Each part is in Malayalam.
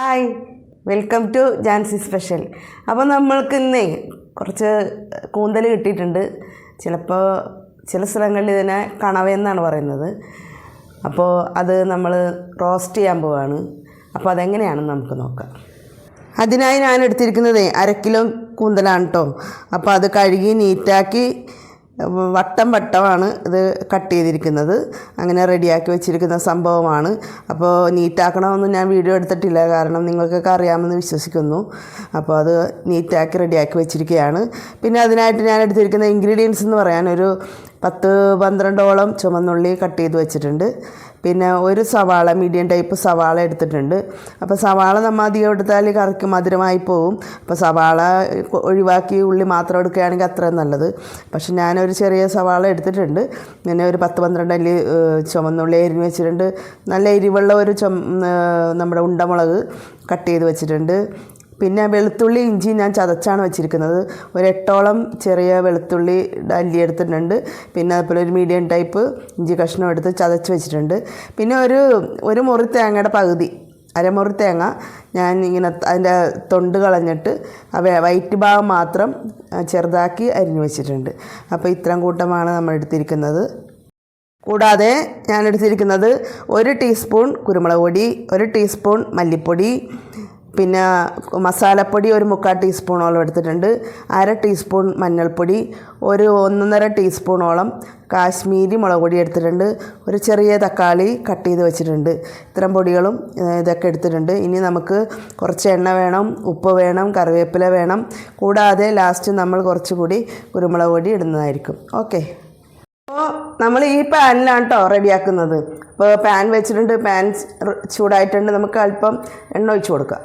Hi welcome to Jancy special. അപ്പോൾ നമ്മൾക്ക് ഇന്നേ കുറച്ച് കൂന്തൽ കിട്ടിയിട്ടുണ്ട്. ചിലപ്പോൾ ചില സ്ഥലങ്ങളിൽ ഇതിനെ കണവയെന്നാണ് പറയുന്നത്. അപ്പോൾ അത് നമ്മൾ റോസ്റ്റ് ചെയ്യാൻ പോവാണ്. അപ്പോൾ അതെങ്ങനെയാണെന്ന് നമുക്ക് നോക്കാം. അതിനായി ഞാൻ എടുത്തിരിക്കുന്നത് അര കിലോ കൂന്തലാണ് കേട്ടോ അപ്പോൾ അത് കഴുകി നീറ്റാക്കി വട്ടം വട്ടമാണ് ഇത് കട്ട് ചെയ്തിരിക്കുന്നത്. അങ്ങനെ റെഡിയാക്കി വെച്ചിരിക്കുന്ന സംഭവമാണ്. അപ്പോൾ നീറ്റാക്കണമെന്ന് ഞാൻ വീഡിയോ എടുത്തിട്ടില്ല. കാരണം നിങ്ങൾക്കൊക്കെ അറിയാമെന്ന് വിശ്വസിക്കുന്നു. അപ്പോൾ അത് നീറ്റാക്കി റെഡിയാക്കി വെച്ചിരിക്കുകയാണ്. പിന്നെ അതിനായിട്ട് ഞാൻ എടുത്തിരിക്കുന്ന ഇൻഗ്രീഡിയൻസ് എന്ന് പറയാൻ ഒരു പത്ത് പന്ത്രണ്ടോളം ചുമന്നുള്ളി കട്ട് ചെയ്ത് വെച്ചിട്ടുണ്ട്. പിന്നെ ഒരു സവാള മീഡിയം ടൈപ്പ് സവാള എടുത്തിട്ടുണ്ട്. അപ്പോൾ സവാള നമ്മൾ അധികം എടുത്താൽ കറിക്ക് മധുരമായി പോവും. അപ്പോൾ സവാള ഒഴിവാക്കി ഉള്ളി മാത്രം എടുക്കുകയാണെങ്കിൽ അത്രയും നല്ലത്. പക്ഷെ ഞാനൊരു ചെറിയ സവാള എടുത്തിട്ടുണ്ട്. പിന്നെ ഒരു പത്ത് പന്ത്രണ്ട് അല്ലി ചുമന്നുള്ളി എരിഞ്ഞ് വെച്ചിട്ടുണ്ട്. നല്ല എരിവുള്ള ഒരു ചുമ നമ്മുടെ ഉണ്ടമുളക് കട്ട് ചെയ്ത് വെച്ചിട്ടുണ്ട്. പിന്നെ വെളുത്തുള്ളി ഇഞ്ചി ഞാൻ ചതച്ചാണ് വെച്ചിരിക്കുന്നത്. ഒരു എട്ടോളം ചെറിയ വെളുത്തുള്ളി അല്ലി എടുത്തിട്ടുണ്ട്. പിന്നെ അതുപോലെ ഒരു മീഡിയം ടൈപ്പ് ഇഞ്ചി കഷ്ണം എടുത്ത് ചതച്ച് വെച്ചിട്ടുണ്ട്. പിന്നെ ഒരു ഒരു മുറി തേങ്ങയുടെ പകുതി അരമുറി തേങ്ങ ഞാൻ ഇങ്ങനെ അതിന്റെ തൊണ്ട് കളഞ്ഞിട്ട് വൈറ്റ് ഭാഗം മാത്രം ചെറുതാക്കി അരിഞ്ഞു വെച്ചിട്ടുണ്ട്. അപ്പോൾ ഇത്രയും കൂട്ടമാണ് നമ്മൾ എടുത്തിരിക്കുന്നത്. കൂടാതെ ഞാൻ എടുത്തിരിക്കുന്നത് ഒരു ടീസ്പൂൺ കുരുമുളക് പൊടി ഒരു ടീസ്പൂൺ മല്ലിപ്പൊടി പിന്നെ മസാലപ്പൊടി ഒരു മുക്കാൽ ടീസ്പൂണോളം എടുത്തിട്ടുണ്ട്. അര ടീസ്പൂൺ മഞ്ഞൾപ്പൊടി ഒരു ഒന്നൊന്നര ടീസ്പൂണോളം കാശ്മീരി മുളക് പൊടി എടുത്തിട്ടുണ്ട്. ഒരു ചെറിയ തക്കാളി കട്ട് ചെയ്ത് വെച്ചിട്ടുണ്ട്. ഇത്തരം പൊടികളും ഇതൊക്കെ എടുത്തിട്ടുണ്ട്. ഇനി നമുക്ക് കുറച്ച് എണ്ണ വേണം ഉപ്പ് വേണം കറിവേപ്പില വേണം. കൂടാതെ ലാസ്റ്റ് നമ്മൾ കുറച്ചുകൂടി കുരുമുളക് പൊടി ഇടുന്നതായിരിക്കും. ഓക്കെ. അപ്പോൾ നമ്മൾ ഈ പാനിലാണ് കേട്ടോ റെഡിയാക്കുന്നത്. അപ്പോൾ പാൻ വെച്ചിട്ടുണ്ട് പാൻ ചൂടായിട്ടുണ്ട്. നമുക്ക് അല്പം എണ്ണ ഒഴിച്ച് കൊടുക്കാം.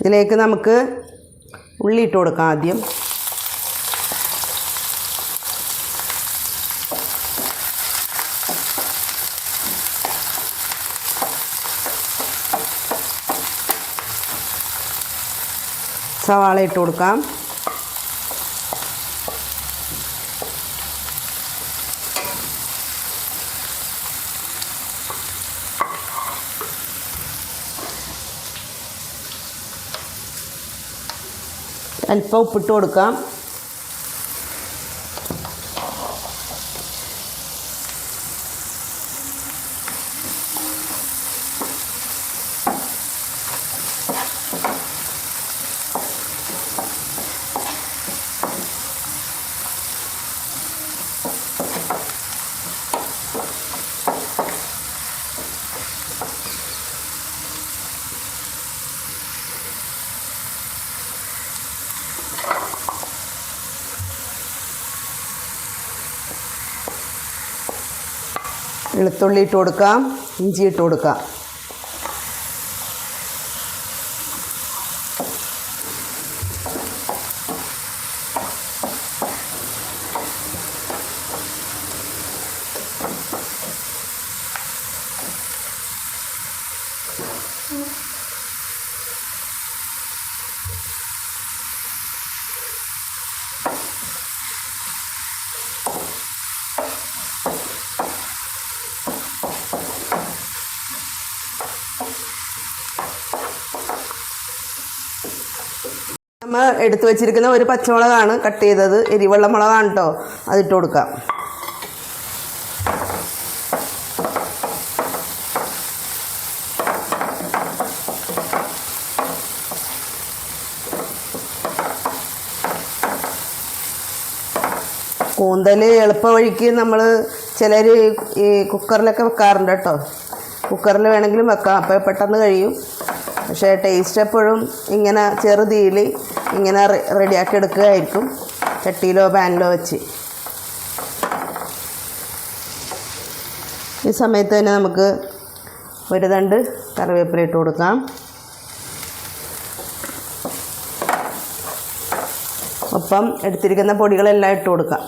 ഇതിലേക്ക് നമുക്ക് ഉള്ളി ഇട്ട് കൊടുക്കാം ആദ്യം. സവാള ഇട്ട് കൊടുക്കാം. അല്പം ഉപ്പിട്ട് കൊടുക്കാം. വെളുത്തുള്ളി ഇട്ട് കൊടുക്കാം ഇഞ്ചി ഇട്ട് കൊടുക്കാം. നമ്മൾ എടുത്തു വെച്ചിരിക്കുന്ന ഒരു പച്ചമുളകാണ് കട്ട് ചെയ്തത്. എരിവെള്ള മുളകാണ് കേട്ടോ അതിട്ട് കൊടുക്കാം. കൂന്തൽ എളുപ്പ വഴിക്ക് നമ്മൾ ചിലർ ഈ കുക്കറിലൊക്കെ വെക്കാറുണ്ട് കേട്ടോ കുക്കറിൽ വേണമെങ്കിലും വെക്കാം. അപ്പോൾ പെട്ടെന്ന് കഴിയും. പക്ഷേ ടേസ്റ്റ് എപ്പോഴും ഇങ്ങനെ ചെറുതീയിൽ ഇങ്ങനെ റെഡിയാക്കി എടുക്കുകയായിരിക്കും. ചട്ടിയിലോ പാനിലോ വെച്ച്. ഈ സമയത്ത് തന്നെ നമുക്ക് ഒരു തണ്ട് കറിവേപ്പില ഇട്ട് കൊടുക്കാം. ഒപ്പം എടുത്തിരിക്കുന്ന പൊടികളെല്ലാം ഇട്ട് കൊടുക്കാം.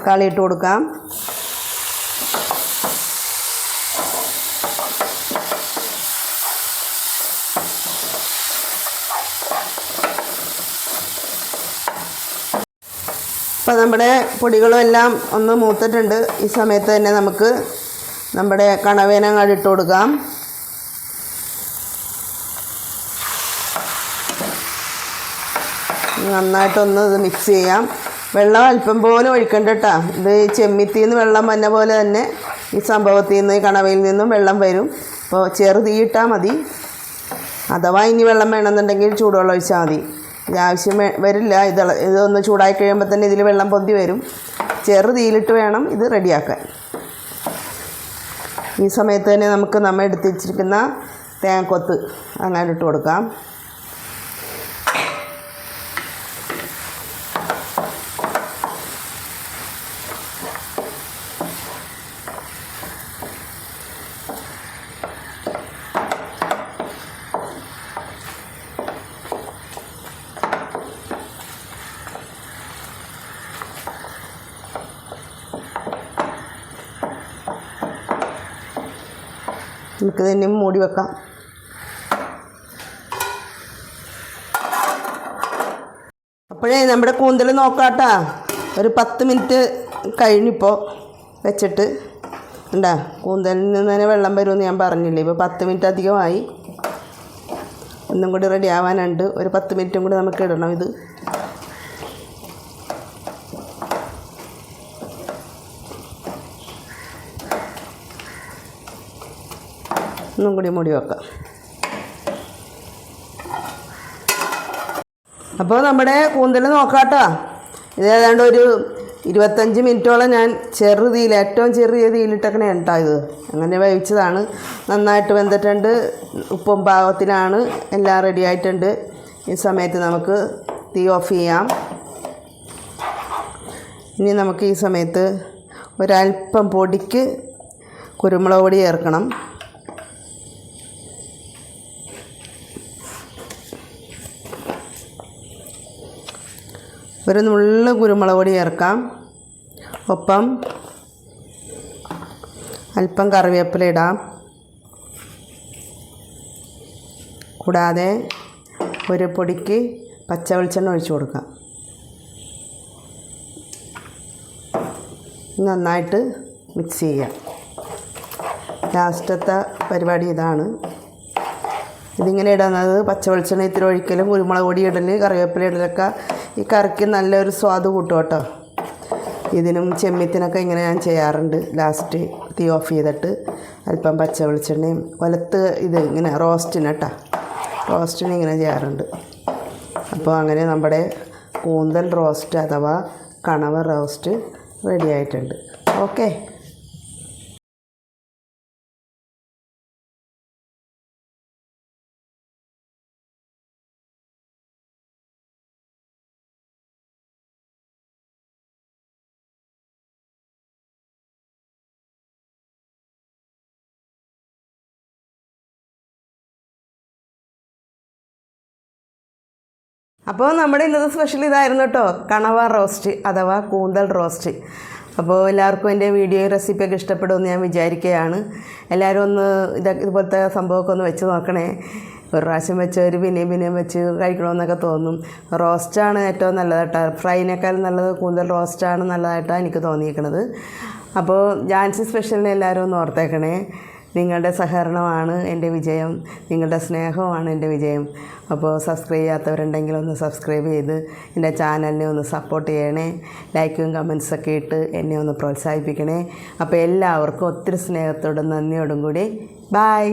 തക്കാളി ഇട്ട് കൊടുക്കാം. അപ്പോൾ നമ്മുടെ പൊടികളും എല്ലാം ഒന്ന് മൂത്തിട്ടുണ്ട്. ഈ സമയത്ത് തന്നെ നമുക്ക് നമ്മുടെ കണവേനങ്ങാട് ഇട്ട് കൊടുക്കാം. നന്നായിട്ടൊന്ന് ഇത് മിക്സ് ചെയ്യാം. വെള്ളം അല്പം പോലെ ഒഴിക്കണ്ട കേട്ടോ ഇത് ചെമ്മിത്തിൽ നിന്ന് വെള്ളം വന്ന പോലെ തന്നെ ഈ സംഭവത്തിൽ നിന്ന് കണവയിൽ നിന്നും വെള്ളം വരും. അപ്പോൾ ചെറുതീയിട്ടാൽ മതി. അഥവാ ഇനി വെള്ളം വേണമെന്നുണ്ടെങ്കിൽ ചൂടുവെള്ളം ഒഴിച്ചാൽ മതി. ആവശ്യം വരില്ല. ഇത് ഇതൊന്ന് ചൂടായി കഴിയുമ്പോൾ തന്നെ ഇതിൽ വെള്ളം പൊന്തി വരും. ചെറുതീയിലിട്ട് വേണം ഇത് റെഡിയാക്കാൻ. ഈ സമയത്ത് തന്നെ നമുക്ക് നമ്മൾ എടുത്തിരിക്കുന്ന തേങ്ങക്കൊത്ത് അങ്ങനെ ഇട്ട് കൊടുക്കാം. നമുക്ക് തന്നെ മൂടി വെക്കാം. അപ്പോഴേ നമ്മുടെ കൂന്തൽ നോക്കാട്ടാ. ഒരു പത്ത് മിനിറ്റ് കഴിഞ്ഞിപ്പോൾ വെച്ചിട്ട്. ഉണ്ടാ കൂന്തലിൽ നിന്ന് തന്നെ വെള്ളം വരുമെന്ന് ഞാൻ പറഞ്ഞില്ലേ. ഇപ്പോൾ പത്ത് മിനിറ്റ് അധികമായി. ഒന്നും കൂടി റെഡി ആവാനുണ്ട്. ഒരു പത്ത് മിനിറ്റും കൂടി നമുക്ക് ഇടണം ഇത്. ഒന്നും കൂടി മൂടി വെക്കാം. അപ്പോൾ നമ്മുടെ കൂന്തൽ നോക്കാട്ടോ. ഇതേതാണ്ട് ഒരു ഇരുപത്തഞ്ച് മിനിറ്റോളം ഞാൻ ചെറുതീൽ ഏറ്റവും ചെറിയ തീയിലിട്ടൊക്കെ ഉണ്ടായത് അങ്ങനെ വേവിച്ചതാണ്. നന്നായിട്ട് വെന്തിട്ടുണ്ട്. ഉപ്പും പാകത്തിലാണ്. എല്ലാം റെഡി ആയിട്ടുണ്ട്. ഈ സമയത്ത് നമുക്ക് തീ ഓഫ് ചെയ്യാം. ഇനി നമുക്ക് ഈ സമയത്ത് ഒരല്പം പൊടിക്ക് കുരുമുളക് പൊടി ചേർക്കണം. ഒരു നുള്ളു കുരുമുളക് പൊടി ചേർക്കാം. ഒപ്പം അല്പം കറിവേപ്പില ഇടാം. കൂടാതെ ഒരു പൊടിക്ക് പച്ച വെളിച്ചെണ്ണ ഒഴിച്ചു കൊടുക്കാം. നന്നായിട്ട് മിക്സ് ചെയ്യാം. ലാസ്റ്റത്തെ പരിപാടി ഇതാണ്. ഇതിങ്ങനെ ഇടുന്നത് പച്ച വെളിച്ചെണ്ണ ഇത്തിരി ഒഴിക്കലും കുരുമുളക് പൊടി ഇടൽ കറിവേപ്പില ഇടലൊക്കെ ഈ കറിക്ക് നല്ലൊരു സ്വാദ് കൂട്ടും കേട്ടോ. ഇതിനും ചെമ്മീത്തിനൊക്കെ ഇങ്ങനെ ഞാൻ ചെയ്യാറുണ്ട്. ലാസ്റ്റ് തീ ഓഫ് ചെയ്തിട്ട് അല്പം പച്ച വെളിച്ചെണ്ണയും വലത്ത് ഇത് ഇങ്ങനെ റോസ്റ്റിന് കേട്ടോ. റോസ്റ്റിന് ഇങ്ങനെ ചെയ്യാറുണ്ട്. അപ്പോൾ അങ്ങനെ നമ്മുടെ കൂന്തൽ റോസ്റ്റ് അഥവാ കണവ റോസ്റ്റ് റെഡി ആയിട്ടുണ്ട്. ഓക്കെ അപ്പോൾ നമ്മുടെ ഇന്നത്തെ സ്പെഷ്യൽ ഇതായിരുന്നു കേട്ടോ. കണവ റോസ്റ്റ് അഥവാ കൂന്തൽ റോസ്റ്റ്. അപ്പോൾ എല്ലാവർക്കും എന്റെ വീഡിയോ റെസിപ്പിയൊക്കെ ഇഷ്ടപ്പെടുമെന്ന് ഞാൻ വിചാരിക്കുകയാണ്. എല്ലാവരും ഒന്ന് ഇത് ഇതുപോലത്തെ സംഭവമൊക്കെ ഒന്ന് വെച്ച് നോക്കണേ. ഒരു പ്രാവശ്യം വെച്ചവർ പിന്നെയും പിന്നെയും വെച്ച് കഴിക്കണമെന്നൊക്കെ തോന്നും. റോസ്റ്റാണ് ഏറ്റവും നല്ലത് കേട്ടോ. ഫ്രൈനേക്കാൾ നല്ലത് കൂന്തൽ റോസ്റ്റാണ് നല്ലതായിട്ടാണ് എനിക്ക് തോന്നിയിരിക്കുന്നത് അപ്പോൾ ജാൻസി സ്പെഷ്യലിനെ എല്ലാവരും ഒന്ന് ഓർത്തേക്കണേ. നിങ്ങളുടെ സഹകരണമാണ് എന്റെ വിജയം നിങ്ങളുടെ സ്നേഹമാണ് എന്റെ വിജയം. അപ്പോൾ സബ്സ്ക്രൈബ് ചെയ്യാത്തവരുണ്ടെങ്കിൽ ഒന്ന് സബ്സ്ക്രൈബ് ചെയ്ത് എന്റെ ചാനലിനെ ഒന്ന് സപ്പോർട്ട് ചെയ്യണേ. ലൈക്കും കമൻസൊക്കെ ഇട്ട് എന്നെ ഒന്ന് പ്രോത്സാഹിപ്പിക്കണേ. അപ്പോൾ എല്ലാവർക്കും ഒത്തിരി സ്നേഹത്തോടും നന്ദിയോടും കൂടി. ബായ്